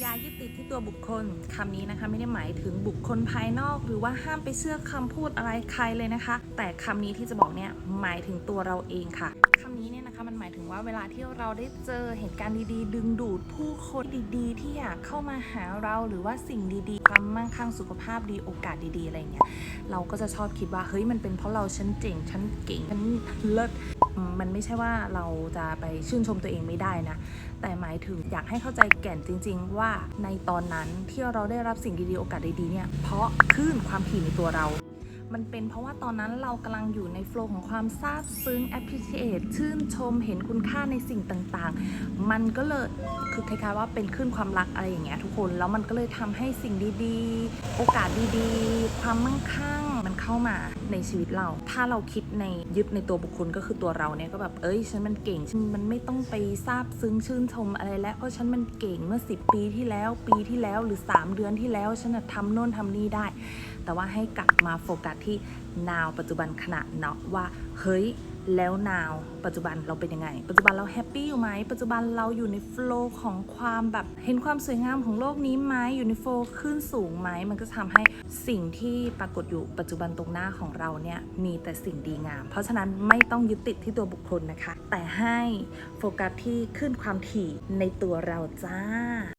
อย่ายึดติดที่ตัวบุคคลคำนี้นะคะไม่ได้หมายถึงบุคคลภายนอก หรือว่าห้ามไปเชื่อคำพูดอะไรใครเลยนะคะ แต่คำนี้ที่จะบอกเนี่ยหมายถึงตัวเราเองค่ะคำนี้เนี่ยนะคะมันหมายถึงว่าเวลาที่เราได้เจอเหตุการณ์ดีๆ ดึงดูดผู้คนดีๆ ที่อยากเข้ามาหาเราหรือว่าสิ่งดีๆความมั่งคั่งสุขภาพดีโอกาสดีๆอะไรเงี้ยเราก็จะชอบคิดว่าเฮ้ยมันเป็นเพราะเราฉันเจ๋งฉันเก่งฉันเลิศ มันไม่ใช่ว่าเราจะไปชื่นชมตัวเองไม่ได้นะ แต่หมายถึงอยากให้เข้าใจแก่นจริง ๆ ว่าในตอนนั้นที่เราได้รับสิ่งดีๆโอกาสดีๆเนี่ยเพราะคลื่นความถี่ในตัวเรา มันเป็นเพราะว่าตอนนั้นเรากำลังอยู่ในโฟล์ของความซาบซึ้ง appreciate ชื่นชมเห็นคุณค่าในสิ่งต่างๆ มันก็เลย คือคล้ายๆว่าเป็นคลื่นความรักอะไรอย่างเงี้ยทุกคนแล้วมันก็เลยทำให้สิ่งดีๆ โอกาสดีๆ ความมั่งคั่งมันเข้ามาในชีวิตเรา ถ้าเราคิดในยึดในตัวบุคคลก็คือตัวเราเนี่ยก็แบบเอ้ยฉันมันเก่งฉันมันไม่ต้องไปซาบซึ้งชื่นชมอะไรแล้วเพราะฉันมันเก่งเมื่อ 10 ปีที่แล้วปีที่แล้วหรือ 3 เดือนที่แล้วฉันน่ะทำโน่นทำนี่ได้ แต่ว่าให้กลับมาโฟกัสที่ now ปัจจุบันขณะเนาะว่าเฮ้ยแล้ว now ปัจจุบันเราเป็นยังไง ปัจจุบันเราแฮปปี้อยู่ไหม ปัจจุบันเราอยู่ในโฟล์ของความแบบเห็นความสวยงามของโลกนี้ไหมอยู่ในโฟล์ขึ้นสูงไหมมันก็จะทำให้สิ่งที่ปรากฏอยู่ปัจจุบันตรงหน้าของเราเนี่ยมีแต่สิ่งดีงาม เพราะฉะนั้นไม่ต้องยึดติดที่ตัวบุคคลนะคะ แต่ให้โฟกัสที่ขึ้นความถี่ในตัวเราจ้า